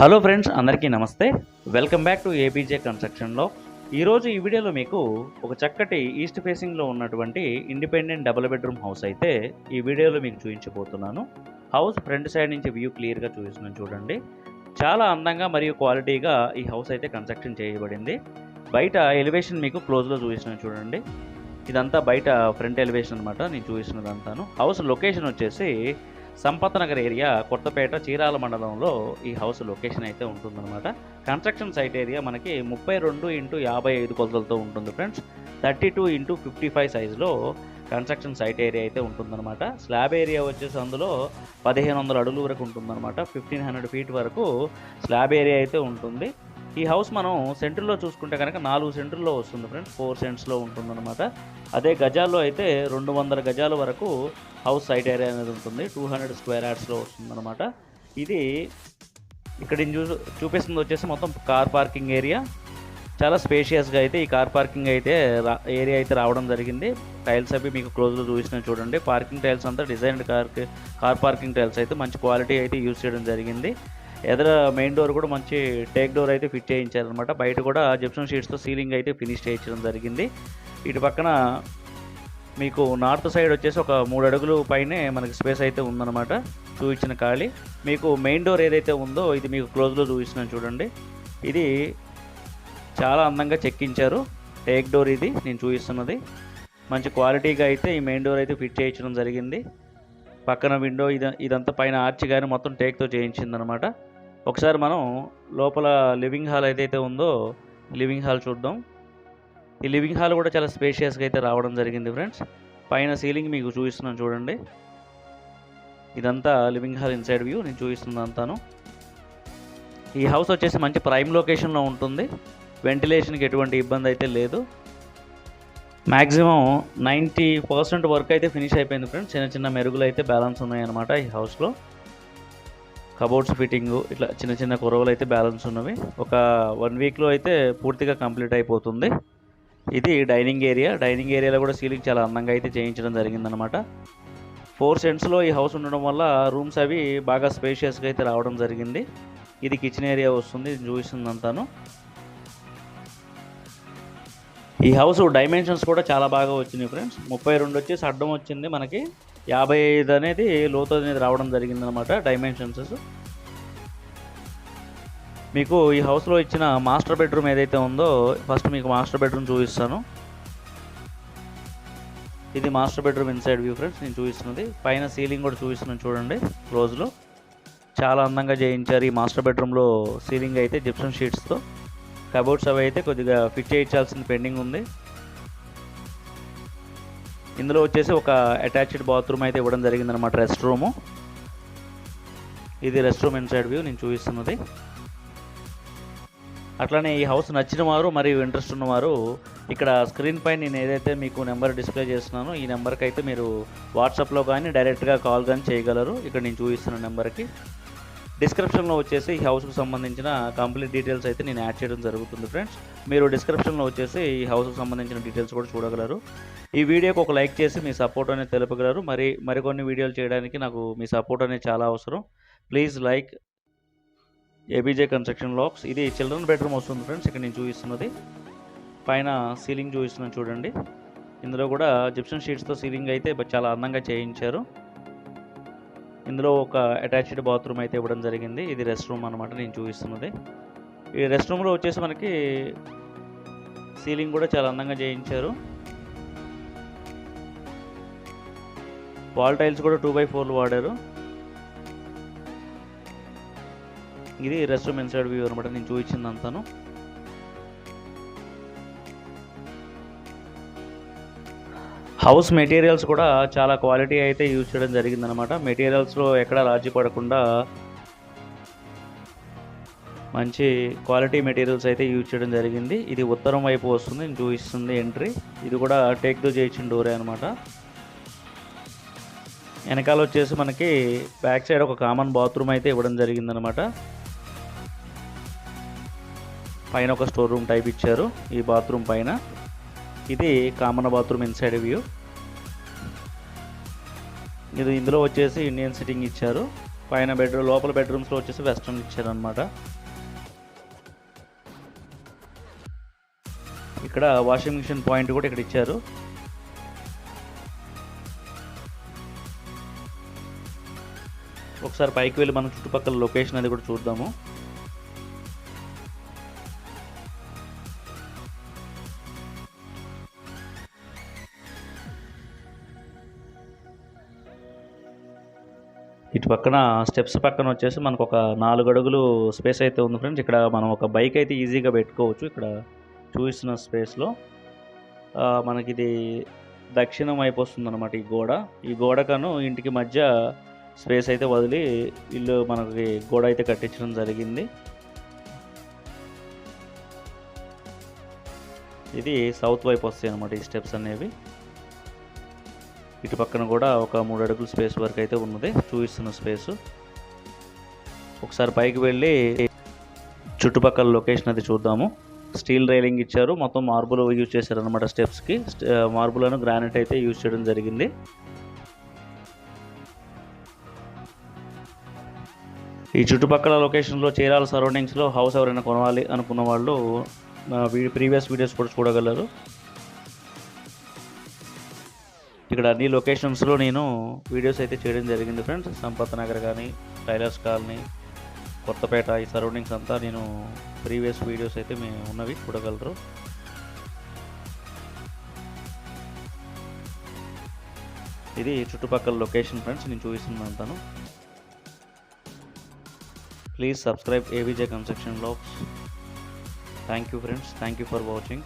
Hello friends అందరికీ నమస్తే. Welcome back to ABJ కన్స్ట్రక్షన్లో ఈరోజు ఈ వీడియోలో మీకు ఒక చక్కటి ఈస్ట్ ఫేసింగ్లో ఉన్నటువంటి ఇండిపెండెంట్ డబుల్ బెడ్రూమ్ హౌస్ అయితే ఈ వీడియోలో మీకు చూపించబోతున్నాను. హౌస్ ఫ్రంట్ సైడ్ నుంచి వ్యూ క్లియర్గా చూపిస్తున్నాను చూడండి. చాలా అందంగా మరియు క్వాలిటీగా ఈ హౌస్ అయితే కన్స్ట్రక్షన్ చేయబడింది. బయట ఎలివేషన్ మీకు క్లోజ్లో చూపిస్తున్నాను చూడండి. ఇదంతా బయట ఫ్రంట్ ఎలివేషన్ అనమాట నేను చూపిస్తున్నదంతాను. హౌస్ లొకేషన్ వచ్చేసి సంపత్ నగర్ ఏరియా కొత్తపేట చీరాల మండలంలో ఈ హౌస్ లొకేషన్ అయితే ఉంటుందన్నమాట. కన్స్ట్రక్షన్ సైట్ ఏరియా మనకి ముప్పై రెండు ఇంటూ యాభై ఐదు కొలతలతో ఉంటుంది friends. Thirty two into fifty five సైజులో కన్స్ట్రక్షన్ సైట్ ఏరియా అయితే ఉంటుందన్నమాట. స్లాబ్ ఏరియా వచ్చేసి అందులో పదిహేను వందల అడుగుల వరకు ఉంటుందన్నమాట. ఫిఫ్టీన్ హండ్రెడ్ ఫీట్ వరకు స్లాబ్ ఏరియా అయితే ఉంటుంది. ఈ హౌస్ మనం సెంటర్లో చూసుకుంటే కనుక నాలుగు సెంటర్లో వస్తుంది ఫ్రెండ్స్ ఫోర్ సెంట్స్లో ఉంటుందన్నమాట. అదే గజాల్లో అయితే రెండు వందల గజాల వరకు హౌస్ సైట్ ఏరియా అనేది ఉంటుంది. టూ హండ్రెడ్ స్క్వేర్ యార్డ్స్లో వస్తుందన్నమాట. ఇది ఇక్కడ చూ చూపిస్తుంది వచ్చేసి మొత్తం కార్ పార్కింగ్ ఏరియా చాలా స్పేషియస్గా అయితే ఈ కార్ పార్కింగ్ అయితే రా ఏరియా అయితే రావడం జరిగింది. టైల్స్ అవి మీకు క్లోజ్లో చూసిన చూడండి. పార్కింగ్ టైల్స్ అంతా designed car car parking tiles అయితే మంచి క్వాలిటీ అయితే యూజ్ చేయడం జరిగింది. ఎదర మెయిన్ డోర్ కూడా మంచి టేక్ డోర్ అయితే ఫిట్ చేయించారనమాట బయట కూడా జిప్సన్ షీట్స్తో సీలింగ్ అయితే ఫినిష్ చేయించడం జరిగింది. ఇటు పక్కన మీకు నార్త్ సైడ్ వచ్చేసి ఒక మూడు అడుగులు పైనే మనకి స్పేస్ అయితే ఉందన్నమాట. చూపించిన ఖాళీ. మీకు మెయిన్ డోర్ ఏదైతే ఉందో ఇది మీకు క్లోజ్లో చూపిస్తున్నాను చూడండి. ఇది చాలా అందంగా చెక్కించారు. టేక్ డోర్ ఇది నేను చూపిస్తున్నది. మంచి క్వాలిటీగా అయితే ఈ మెయిన్ డోర్ అయితే ఫిట్ చేయించడం జరిగింది. పక్కన విండో ఇది ఇదంతా పైన ఆర్చ్ కానీ మొత్తం టేక్తో చేయించిందనమాట ఒకసారి మనం లోపల లివింగ్ హాల్ ఏదైతే ఉందో లివింగ్ హాల్ చూద్దాం. ఈ లివింగ్ హాల్ కూడా చాలా స్పేషియస్గా అయితే రావడం జరిగింది ఫ్రెండ్స్ పైన సీలింగ్ మీకు చూపిస్తున్నాను చూడండి. ఇదంతా లివింగ్ హాల్ ఇన్సైడ్ వ్యూ నేను చూపిస్తుందంతాను ఈ హౌస్ వచ్చేసి మంచి ప్రైమ్ లొకేషన్లో ఉంటుంది. వెంటిలేషన్కి ఎటువంటి ఇబ్బంది అయితే లేదు. మ్యాక్సిమం నైంటీ పర్సెంట్ వర్క్ అయితే ఫినిష్ అయిపోయింది ఫ్రెండ్స్ చిన్న చిన్న మెరుగులు అయితే బ్యాలెన్స్ ఉన్నాయన్నమాట ఈ హౌస్లో. కబోర్డ్స్ ఫిట్టింగ్ ఇట్లా చిన్న చిన్న కొరవలు అయితే బ్యాలెన్స్ ఉన్నవి. ఒక వన్ వీక్లో అయితే పూర్తిగా కంప్లీట్ అయిపోతుంది. ఇది డైనింగ్ ఏరియా. డైనింగ్ ఏరియాలో కూడా సీలింగ్ చాలా అందంగా అయితే చేయించడం జరిగిందనమాట ఫోర్ సెంట్స్లో ఈ హౌస్ ఉండడం వల్ల రూమ్స్ అవి బాగా స్పేషియస్గా అయితే రావడం జరిగింది. ఇది కిచెన్ ఏరియా వస్తుంది చూసిందంతాను ఈ హౌస్ డైమెన్షన్స్ కూడా చాలా బాగా వచ్చినాయి ఫ్రెండ్స్. ముప్పై రెండు వచ్చేసి అడ్డం వచ్చింది మనకి. యాభై ఐదు అనేది లోతు అనేది రావడం జరిగింది అనమాట డైమెన్షన్స్ మీకు ఈ హౌస్లో ఇచ్చిన మాస్టర్ బెడ్రూమ్ ఏదైతే ఉందో ఫస్ట్ మీకు మాస్టర్ బెడ్రూమ్ చూపిస్తాను. ఇది master bedroom inside view friends నేను చూపిస్తున్నది. పైన సీలింగ్ కూడా చూపిస్తున్నాను చూడండి రోజులో చాలా అందంగా చేయించారు ఈ మాస్టర్ బెడ్రూమ్లో సీలింగ్ అయితే జిప్సన్ షీట్స్తో కబోర్డ్స్ అవి అయితే కొద్దిగా ఫిట్ చేయించాల్సిన పెండింగ్ ఉంది. ఇందులో వచ్చేసి ఒక అటాచ్డ్ బాత్రూమ్ అయితే ఇవ్వడం జరిగిందనమాట రెస్ట్ రూము ఇది రెస్ట్ రూమ్ ఇన్సైడ్ వ్యూ నేను చూపిస్తున్నది. అట్లానే ఈ హౌస్ నచ్చిన వారు మరియు ఇంట్రెస్ట్ ఉన్నవారు ఇక్కడ స్క్రీన్ పై నేను ఏదైతే మీకు నెంబర్ డిస్ప్లే చేస్తున్నానో ఈ నెంబర్కి అయితే మీరు వాట్సాప్లో కానీ డైరెక్ట్గా కాల్ కానీ చేయగలరు. ఇక్కడ నేను చూపిస్తున్న నెంబర్కి డిస్క్రిప్షన్లో వచ్చేసి ఈ హౌస్కి సంబంధించిన కంప్లీట్ డీటెయిల్స్ అయితే నేను యాడ్ చేయడం జరుగుతుంది ఫ్రెండ్స్. మీరు డిస్క్రిప్షన్లో వచ్చేసి ఈ హౌస్కి సంబంధించిన డీటెయిల్స్ కూడా చూడగలరు. ఈ వీడియోకి ఒక లైక్ చేసి మీ సపోర్ట్ అనేది తెలుపగలరు. మరి మరికొన్ని వీడియోలు చేయడానికి నాకు మీ సపోర్ట్ అనేది చాలా అవసరం. Please like ABJ construction vlogs. ఇది చిల్డ్రన్ బెడ్రూమ్ వస్తుంది ఫ్రెండ్స్. ఇక్కడ నేను చూపిస్తున్నది. పైన సీలింగ్ చూపిస్తున్నాను చూడండి. ఇందులో కూడా జిప్సన్ షీట్స్తో సీలింగ్ అయితే చాలా అందంగా చేయించారు. ఇందులో ఒక అటాచ్డ్ బాత్రూమ్ అయితే ఇవ్వడం జరిగింది. ఇది రెస్ట్ రూమ్ అనమాట నేను చూపిస్తున్నది. ఈ రెస్ట్ రూమ్లో వచ్చేసి మనకి సీలింగ్ కూడా చాలా అందంగా చేయించారు. వాల్ టైల్స్ కూడా టూ బై ఫోర్లు వాడారు. ఇది రెస్ట్ రూమ్ ఇన్సైడ్ వ్యూ అనమాట నేను చూపించింది హౌస్ మెటీరియల్స్ కూడా చాలా క్వాలిటీ అయితే యూజ్ చేయడం జరిగిందనమాట మెటీరియల్స్లో ఎక్కడ రాజీ పడకుండా మంచి క్వాలిటీ మెటీరియల్స్ అయితే యూజ్ చేయడం జరిగింది. ఇది ఉత్తరం వైపు వస్తుంది చూపిస్తుంది ఎంట్రీ. ఇది కూడా టేక్ టేక్తో చేయించిన డోరే అనమాట వెనకాల వచ్చేసి మనకి బ్యాక్ సైడ్ ఒక కామన్ బాత్రూమ్ అయితే ఇవ్వడం జరిగిందనమాట పైన ఒక స్టోర్ రూమ్ టైప్ ఇచ్చారు ఈ బాత్రూమ్ పైన. ఇది కామన్ బాత్రూమ్ ఇన్సైడ్ వ్యూ ఇది ఇందులో వచ్చేసి ఇండియన్ సిట్టింగ్ ఇచ్చారు. పైన బెడ్రూమ్ లోపల బెడ్రూమ్స్లో వచ్చేసి వెస్ట్రన్ ఇచ్చారనమాట ఇక్కడ వాషింగ్ మిషన్ పాయింట్ కూడా ఇక్కడ ఇచ్చారు. ఒకసారి పైకి వెళ్ళి మన చుట్టుపక్కల లొకేషన్ అది కూడా చూద్దాము. ఇటు పక్కన స్టెప్స్ పక్కన వచ్చేసి మనకు ఒక నాలుగు అడుగులు స్పేస్ అయితే ఉంది ఫ్రెండ్స్. ఇక్కడ మనం ఒక బైక్ అయితే ఈజీగా పెట్టుకోవచ్చు ఇక్కడ చూపిస్తున్న స్పేస్లో మనకి ఇది దక్షిణం వైపు వస్తుంది అనమాట ఈ గోడ. ఈ గోడకను ఇంటికి మధ్య స్పేస్ అయితే వదిలి ఇల్లు మనకి గోడ అయితే కట్టించడం జరిగింది. ఇది సౌత్ వైపు వస్తాయి అనమాట ఈ స్టెప్స్ అనేవి. ఇటు పక్కన కూడా ఒక మూడు అడుగుల స్పేస్ వరకు అయితే ఉన్నది చూపిస్తున్న స్పేస్. ఒకసారి పైకి వెళ్ళి చుట్టుపక్కల లొకేషన్ అది చూద్దాము. స్టీల్ రైలింగ్ ఇచ్చారు మొత్తం మార్బుల్ యూజ్ చేశారు అనమాట స్టెప్స్కి మార్బుల్ అను గ్రానైట్ అయితే యూజ్ చేయడం జరిగింది. ఈ చుట్టుపక్కల లొకేషన్లో చీరాల సరౌండింగ్స్లో హౌస్ ఎవరైనా కొనాలి అనుకున్న వాళ్ళు ప్రీవియస్ వీడియోస్ కూడా చూడగలరు. ఇక్కడ అన్ని లొకేషన్స్లో నేను వీడియోస్ అయితే చేయడం జరిగింది ఫ్రెండ్స్ సంపత్ నగర్ కానీ టైలర్స్ కాలనీ కొత్తపేట ఈ సరౌండింగ్స్ అంతా నేను ప్రీవియస్ వీడియోస్ అయితే మేము ఉన్నవి చూడగలరు. ఇది చుట్టుపక్కల లొకేషన్ ఫ్రెండ్స్ నేను చూపిస్తున్నాను అంతాను. Please subscribe AVJ construction blogs thank you friends thank you for watching